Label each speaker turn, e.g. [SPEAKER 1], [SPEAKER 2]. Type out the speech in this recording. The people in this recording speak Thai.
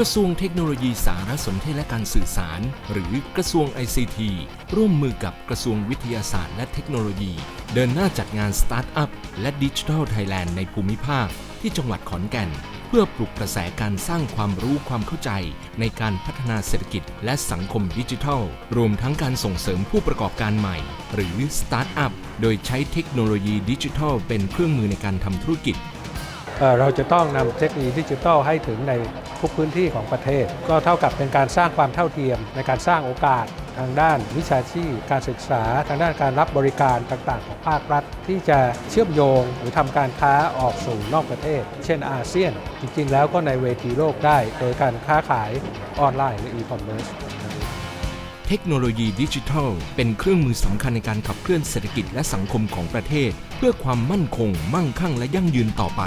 [SPEAKER 1] กระทรวงเทคโนโลยีสารสนเทศและการสื่อสาร หรือกระทรวง ICT ร่วมมือกับกระทรวงวิทยาศาสตร์และเทคโนโลยี เดินหน้าจัดงานสตาร์ทอัพและดิจิทัลไทยแลนด์ในภูมิภาค ที่จังหวัดขอนแก่น เพื่อปลุกกระแสการสร้างความรู้ความเข้าใจ ในการพัฒนาเศรษฐกิจและสังคมดิจิทัล รวมทั้งการส่งเสริมผู้ประกอบการใหม่ หรือสตาร์ทอัพโดยใช้เทคโนโลยีดิจิทัลเป็นเครื่องมือในการทำธุรกิจ
[SPEAKER 2] เราจะต้องนำเทคโนโลยีดิจิทัลให้ถึงในทุกพื้นที่ของประเทศ ก็เท่ากับเป็นการสร้างความเท่าเทียม ในการสร้างโอกาสทางด้านวิชาชีพ การศึกษา ทางด้านการรับบริการต่างๆ ของภาครัฐ ที่จะเชื่อมโยงหรือทำการค้าออกสู่นอกประเทศ เช่นอาเซียน จริงๆ แล้วก็ในเวทีโลกได้ โดยการค้าขายออนไลน์หรืออีคอมเมิร์ซ
[SPEAKER 1] เทคโนโลยีดิจิทัล เป็นเครื่องมือสำคัญในการขับเคลื่อนเศรษฐกิจและสังคมของประเทศ เพื่อความมั่นคง มั่งคั่งและยั่งยืนต่อไป